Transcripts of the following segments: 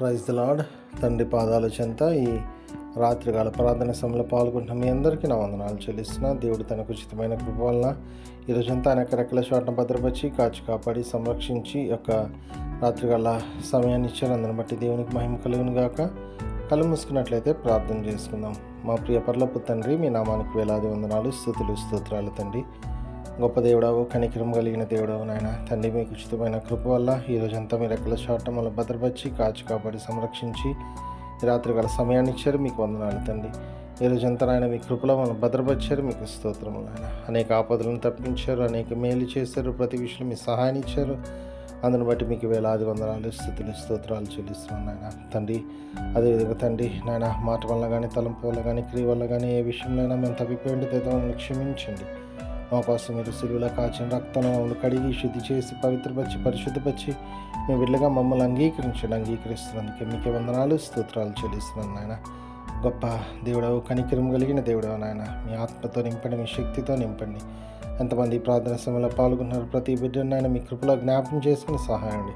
Praise the lord తండ్రి పాదాల చెంత ఈ రాత్రికాల ప్రార్థన సమయంలో పాల్గొంటున్న మీ అందరికీ నా వందనాలు చెల్లిస్తున్నా. దేవుడు తనకు ఉచితమైన కృప వలన ఈరోజంతా అనేక రెక్కల చోటను భద్రపరిచి కాచి కాపాడి సంరక్షించి యొక్క రాత్రికాల సమయాన్ని ఇచ్చారు. అందరిని బట్టి దేవునికి మహిమ కలుగును గాక. కళ్ళు మూసుకున్నట్లయితే ప్రార్థన చేసుకుందాం. మా ప్రియ పర్లపు తండ్రి మీ నామానికి వేలాది వందనాలు స్థుతులు స్తోత్రాలు తండ్రి. గొప్ప దేవుడవు కనికరం కలిగిన దేవుడవు నాయన. తండ్రి మీకు ఉచితమైన కృప వల్ల ఈ మీరు ఎక్కడ చాటం వల్ల భద్రపరిచి కాచి కాపాడి సంరక్షించి రాత్రి రాత్రికాల సమయాన్ని ఇచ్చారు. మీకు వందనాలు తండ్రి. ఈ నాయన మీ కృపలో మనం భద్రపరిచారు. మీకు స్తోత్రము నాయన. అనేక ఆపదలను తప్పించారు అనేక మేలు చేశారు. ప్రతి విషయంలో మీ సహాయాన్ని ఇచ్చారు. అందును బట్టి మీకు వేలాది వందనాలు స్థుతులు స్తోత్రాలు చెల్లిస్తున్నాను నాయన. తండ్రి అదేవిధంగా తండ్రి నాయన మాట వల్ల కానీ తలంపు వల్ల కానీ క్రియ వల్ల కానీ ఏ విషయంలో అయినా మేము తప్పిపోయింది మమ్మల్ని క్షమించండి. మా కోసం మీరు సిలువులో కాచిన రక్తంలో మమ్మల్ని కడిగి శుద్ధి చేసి పవిత్రపరిచి పరిశుద్ధపరిచి మీ బిడ్డగా మమ్మల్ని అంగీకరించండి అంగీకరిస్తున్నందుకే మీకే వందనాలు స్తోత్రాలు చెల్లిస్తున్నాను నాయన. గొప్ప దేవుడవు కనికరం కలిగిన దేవుడవు నాయన. మీ ఆత్మతో నింపండి మీ శక్తితో నింపండి. ఎంతమంది ప్రార్థన సమయంలో పాల్గొన్నారు ప్రతి బిడ్డను నాయన మీ కృపలో జ్ఞాపకం చేసుకుని సహాయం అండి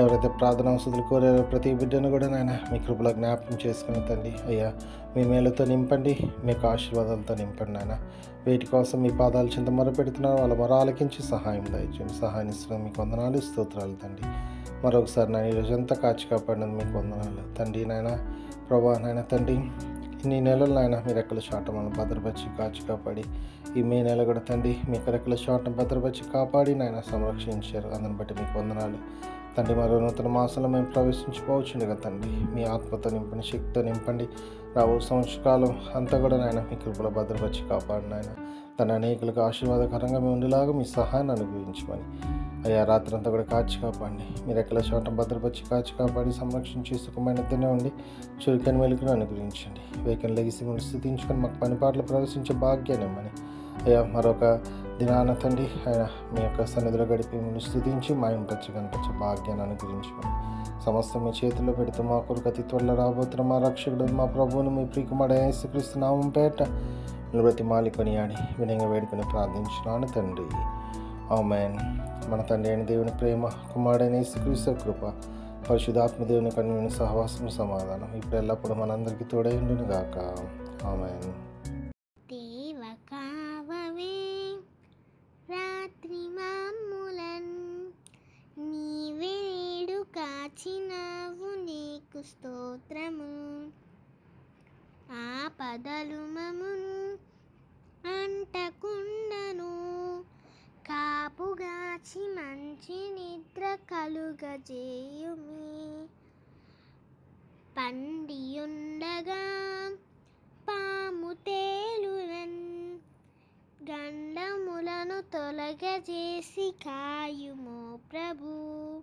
ఎవరైతే ప్రార్థన అవసరాలు కోరారో ప్రతి బిడ్డను కూడా నాయన మీ కృపలో జ్ఞాపకం చేసుకుని తండ్రి. అయ్యా మీ మేలతో నింపండి మీకు ఆశీర్వాదాలతో నింపండి నాయన. వీటి కోసం మీ పాదాలు చింత మొరపెడుతున్నారు వాళ్ళ మొర ఆలకించి సహాయం దయచేయండి. సహాయం ఇస్తున్నాం మీకు వందనాలు స్తోత్రాలు తండ్రి. మరొకసారి నాయన ఈరోజంతా కాచి కాపాడినందుకు మీకు వందనాలు. తండ్రి నాయన ప్రభా నాయన తండ్రి ఇన్ని నెలలు నాయన మీ రెక్కల చాటం మనం భద్రపరిచి కాచి కాపాడి ఈ మే నెల కూడా తండ్రి మీ రెక్కల చాటం భద్రపరిచి కాపాడి నాయన సంరక్షించారు. అందుని బట్టి మీకు వందనాలు. తండ్రి మరో నూతన మాసంలో మేము ప్రవేశించుకోవచ్చుండగా తండ్రి. మీ ఆత్మతో నింపండి శక్తితో నింపండి. రాబో సంవత్సరకాలం అంతా కూడా నాయన మీ కృపల భద్రపరిచి కాపాడి నాయన. తన అనేకులకు ఆశీర్వాదకరంగా మేము ఉండేలాగా మీ సహాయాన్ని అనుగ్రహించమని. అయ్యా రాత్రి అంతా కూడా కాచి కాపాడండి. మీరు ఎక్కల చోట భద్రపరిచి కాచి కాపాడి సంరక్షించి సుఖమైన తినే ఉండి చురుకైన వెలుగును అనుగ్రహించండి. వేకన్ లెగిసి మిమ్మల్ని స్థితించుకొని మాకు పని పాటలు ప్రవేశించే భాగ్యాన్ని ఇమ్మని అయ్యా మరొక దినాన తండ్రి ఆయన మీ యొక్క సన్నిధిలో గడిపి మిమ్మల్ని స్థుతించి మాయంపరచి కనిపించే భాగ్యాన్ని అనుగ్రహించమని సమస్త మీ చేతుల్లో పెడుతూ మా కొరకు అతి త్వరలో రాబోతున్న మా రక్షకుడు మా ప్రభువును మీ ప్రియకుమాడ యేసుక్రీస్తు నామం పేట నిలబెట్టి మాలి కొనియాడి వినయంగా వేడుకొని ప్రార్థించినాను తండ్రి. ఆమెన్. మన తండ్రి అయిన దేవుని ప్రేమ కుమారుడైన యేసుక్రీస్తు కృప పరిశుధాత్మ దేవుని కన్వీని సహవాసం సమాధానం ఇప్పుడు ఎల్లప్పుడూ మనందరికీ తోడైండును గాక ఆమెన్. నీకు స్తోత్రము ఆపదలు మమును అంటకుండను. కాపుగాచి మంచి నిద్ర కలుగజేయుమి. పండియుండగా పాము తేలురన్ గండములను తొలగజేసి కాయుమో ప్రభు.